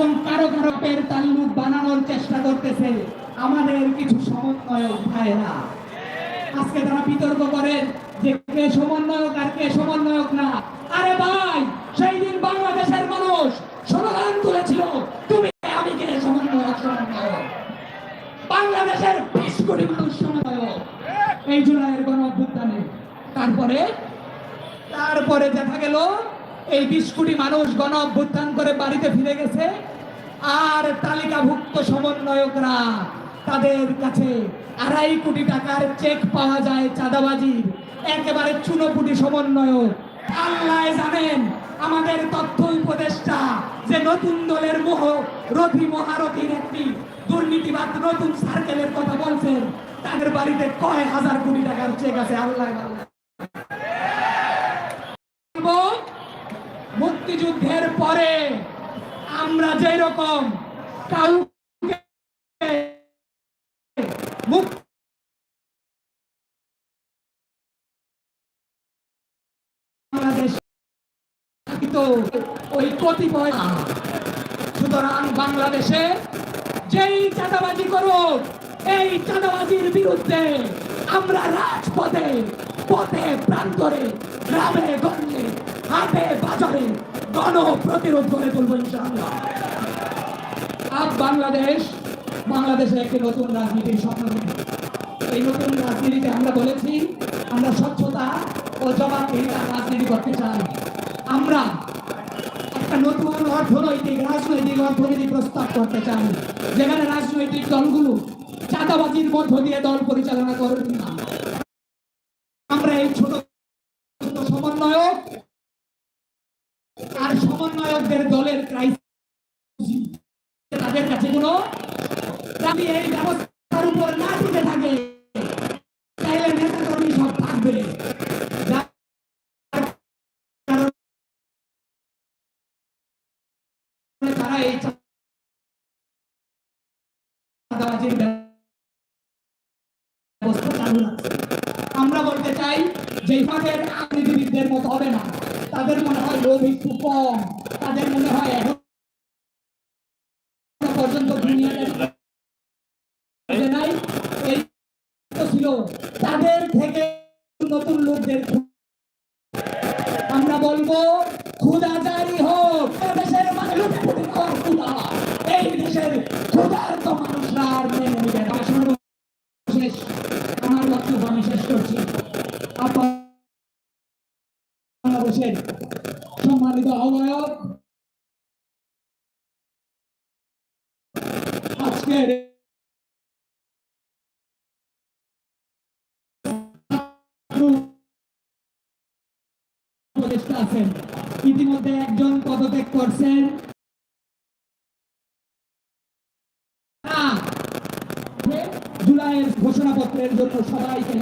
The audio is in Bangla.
এবং কারও কারও পের তাল্লুক বানানোর চেষ্টা করতেছে। আমাদের কিছু সমন্বয়ক ভাইরা আজকে তারা বিতর্ক করেন যে কে সমন্বয়ক আর কে সমন্বয়ক না। আরে ভাই, সেই দিন বাংলাদেশের মানুষ স্লোগান তুলেছিল, তুমি, আমি কে সমন্বয়ক সমন্বয়ক? বাংলাদেশের বিশ কোটি মানুষ সমন্বয়ক। এই জুলাইয়ের গণ অভ্যুত্থানে তারপরে তারপরে দেখা গেল এই বিশ কোটি মানুষ গণ অভ্যুত্থান করে বাড়িতে ফিরে গেছে, আর তালিকাভুক্ত সমন্বয়করা তাদের কাছে আড়াই কোটি টাকার চেক পাওয়া যায় চাঁদাবাজির। একেবারে চুনোপুটি সমন্বয়ক। আল্লাহ জানেন আমাদের তথ্য উপদেষ্টা যে নতুন দলের মোহ, রথি মহারথীর একটি দুর্নীতিবাদ নতুন সার্কেলের কথা বলছেন। তাদের বাড়িতে কয় হাজার কোটি টাকার চেক আছে? আল্লাহ আল্লাহ বলব, মুক্তিযুদ্ধের পরে আমরা যেই রকম কাউকে ওই কতিপয় সুতরাং বাংলাদেশে যেই চাঁদাবাজি করুক, এই চাঁদাবাজির বিরুদ্ধে আমরা রাজপথে, পথে, প্রান্তরে, গ্রামে, গঞ্জে, হাটে, বাজারে গণ প্রতিরোধ করে তুলব বাংলাদেশ, বাংলাদেশে একটি নতুন রাজনীতির স্বপ্ন এই নতুন রাজনীতিতে আমরা বলেছি, আমরা স্বচ্ছতা ও জবাবদিহিতার রাজনীতি করতে চাই। আমরা একটা নতুন অর্থনৈতিক, রাজনৈতিক অর্থনীতি প্রস্তাব করতে চাই, যেখানে রাজনৈতিক দলগুলো চাঁদাবাজির মধ্য দিয়ে দল পরিচালনা করবে না। আমরা এই ছোট সমন্বয়ক আর সমন্বয়কদের দলের তাদের কাছে কোনো দাবি, এই ব্যবস্থার উপর না টিকে থাকে। তাহলে নেতা কর্মী সব থাকবে। আমরা বলতে চাই যে আমাদের রাজনীতিবিদদের মতো তাদের হয় একটু তাদের মনে হয় এখন পর্যন্ত নাই ছিল তাদের থেকে নতুন লোকদের আমরা বলব খুদা জারি হোক দেশের মানুষ খুদা এই দেশের খুদার তো মানুষরা আর মেনে নেবে না। বাংলাদেশের সম্মানিত আহ্বায়ক আজকের আছেন। ইতিমধ্যে একজন পদত্যাগ করছেন। না, জুলাইয়ের ঘোষণাপত্রের জন্য সবাইকে